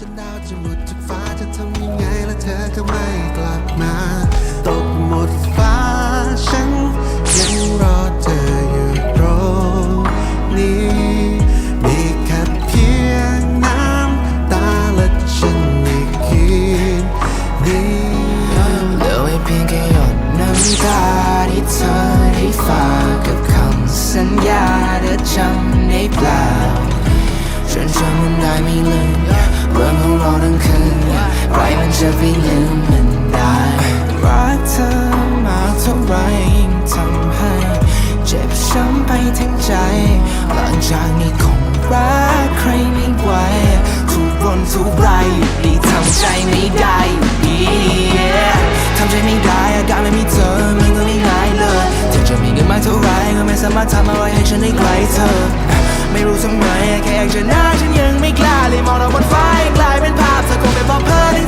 จนดาวจะหมดจากฟ้าจะทำยังไงและเธอก็ไม่กลับมาตกหมดฟ้าฉันยังรอเธออยู่ตรงนี้มีแค่เพียงน้ำตาและฉันในคืนนี้เหลือไว้เพียงแค่หยดน้ำตาที่เธอได้ฝากกับคำสัญญาเธอจำได้เปล่าฉันจำมันได้ไม่ลืม ไปลืมมันได้ รักเธอมากเท่าไรยิ่งทำให้ เจ็บช้ำไปทั้งใจ หลังจากนี้คงรักใครไม่ไหวทุกรนทุกไรอยู่ดีทำใจไม่ได้อยู่ดีทำใจไม่ได้อาการไม่มีเธอมันก็ไม่ง่ายเลยถึงจะมีเงินมากเท่าไรก็ไม่สามารถทำอะไรให้ฉันได้ไกลเธอ ไม่รู้ทำไมแค่อยากจะหน้าฉันยังไม่กล้าเลยมองเราบนฟ้ายังกลายเป็นภาพเธอคงเป็นเพราะเพ้อที่